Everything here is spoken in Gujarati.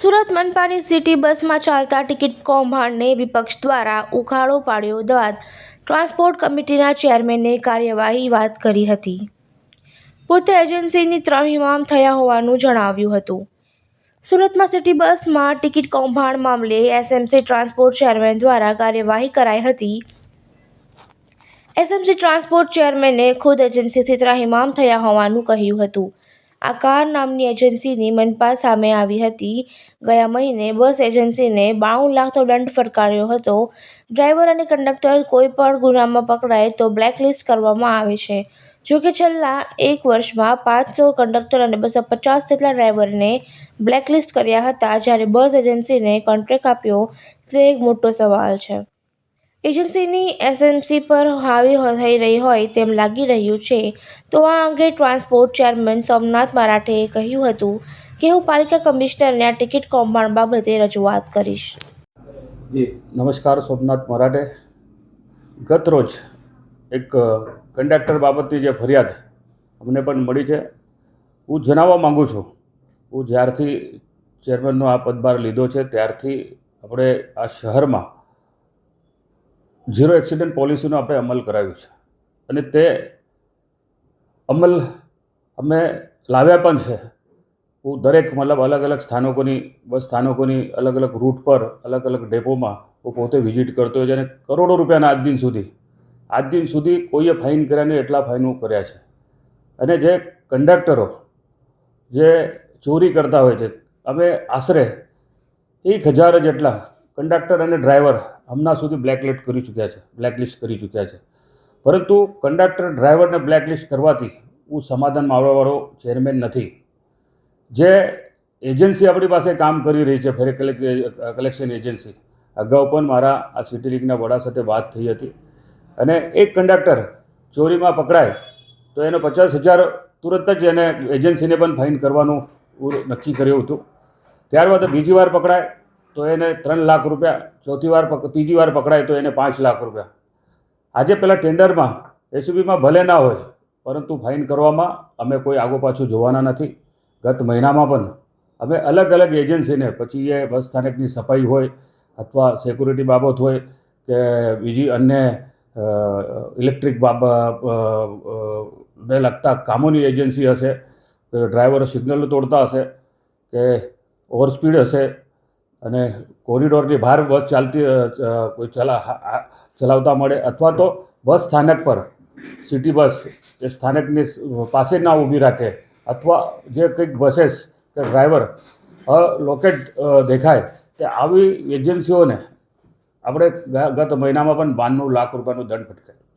સુરત મનપાની સિટી બસમાં ચાલતા ટિકિટ કૌભાંડને વિપક્ષ દ્વારા ઉઘાડો પાડ્યો બાદ ટ્રાન્સપોર્ટ કમિટીના ચેરમેને કાર્યવાહી વાત કરી હતી. પોતે એજન્સીની ત્રણ ઇમામ થયા હોવાનું જણાવ્યું હતું. સુરતમાં સિટી બસમાં ટિકિટ કૌભાંડ મામલે એસએમસી ટ્રાન્સપોર્ટ ચેરમેન દ્વારા કાર્યવાહી કરાઈ હતી. એસએમસી ટ્રાન્સપોર્ટ ચેરમેને ખુદ એજન્સીથી ત્રાહિમામ થયા હોવાનું કહ્યું હતું. આ કાર નામની એજન્સીની મનપા સામે આવી હતી. ગયા મહિને બસ એજન્સીને બાણું લાખનો દંડ ફટકાર્યો હતો. ડ્રાઈવર અને કંડક્ટર કોઈ પણ ગુનામાં પકડાય તો બ્લેકલિસ્ટ કરવામાં આવે છે. જો કે છેલ્લા એક વર્ષમાં પાંચસો કંડક્ટર અને બસો પચાસ જેટલા ડ્રાઈવરને બ્લેકલિસ્ટ કર્યા હતા, જ્યારે બસ એજન્સીને કોન્ટ્રાક્ટ આપ્યો. તે એક મોટો સવાલ છે. એજન્સીની એસએમસી પર હાવી થઈ રહી હોય તેમ લાગી રહ્યું છે. તો આ અંગે ટ્રાન્સપોર્ટ ચેરમેન સોમનાથ મરાઠેએ કહ્યું હતું કે હું પાલિકા કમિશનરને આ ટિકિટ કૌભાંડ બાબતે રજૂઆત કરીશ. જી, નમસ્કાર, સોમનાથ મરાઠે. ગત રોજ એક કંડક્ટર બાબતની જે ફરિયાદ અમને પણ મળી છે. હું જણાવવા માગું છું, હું જ્યારથી ચેરમેનનો આ પદભાર લીધો છે, ત્યારથી આપણે આ શહેરમાં ઝીરો એક્સિડન્ટ પોલિસીનો આપણે અમલ કરાવ્યો છે. અને તે અમલ અમે લાવ્યા પણ છે. હું દરેક મતલબ અલગ અલગ સ્થાનકોની, બસ સ્થાનકોની અલગ અલગ રૂટ પર, અલગ અલગ ડેપોમાં હું પોતે વિઝિટ કરતો હોય છે અને કરોડો રૂપિયાના આજ દિન સુધી, આજ દિન સુધી કોઈએ ફાઇન કર્યા નહીં, એટલા ફાઇન હું કર્યા છે. અને જે કંડક્ટરો જે ચોરી કરતા હોય છે, અમે આશરે એક હજાર જેટલા કંડક્ટર અને ડ્રાઈવર હમણાં સુધી બ્લેકલિસ્ટ કરી ચૂક્યા છે, બ્લેકલિસ્ટ કરી ચૂક્યા છે. પરંતુ કંડક્ટર, ડ્રાઈવરને બ્લેકલિસ્ટ કરવાથી હું સમાધાનમાં આવવાવાળો ચેરમેન નથી. જે એજન્સી આપણી પાસે કામ કરી રહી છે, ફેર કલેક્શન એજન્સી, અગાઉ પણ મારા આ સિટી લીગના વડા સાથે વાત થઈ હતી. અને એક કંડક્ટર ચોરીમાં પકડાય, તો એનો પચાસ હજાર તુરંત જ એને એજન્સીને પણ ફાઇન કરવાનું નક્કી કર્યું હતું. ત્યારબાદ બીજી વાર પકડાય તો એને ત્રણ લાખ રૂપિયા ચોથી વાર ત્રીજી વાર પકડાય તો એને પાંચ લાખ રૂપિયા. આજે પેલા ટેન્ડરમાં એસીબીમાં ભલે ના હોય, પરંતુ ફાઇન કરવામાં અમે કોઈ આગો પાછું જોવાના નથી. ગત મહિનામાં પણ અમે અલગ અલગ એજન્સીને, પછી એ બસ સ્થાનકની સફાઈ હોય અથવા સિક્યુરિટી બાબત હોય કે બીજી અન્ય ઇલેક્ટ્રિક બાબ ને લગતા કામોની એજન્સી હશે ડ્રાઈવરો સિગ્નલ તોડતા હશે કે ઓવરસ્પીડ હશે અને કોરિડોરની બહાર બસ ચાલતી કોઈ ચલા ચલાવતા મળે અથવા તો બસ સ્થાનક પર, સિટી બસ એ સ્થાનકની પાસે ના ઊભી રાખે અથવા જે કંઈક બસેસ કે ડ્રાઈવર લોકેટ દેખાય કે આવી એજન્સીઓને આપણે ગત મહિનામાં પણ બાણું લાખ રૂપિયાનો દંડ ફટકાર્યો.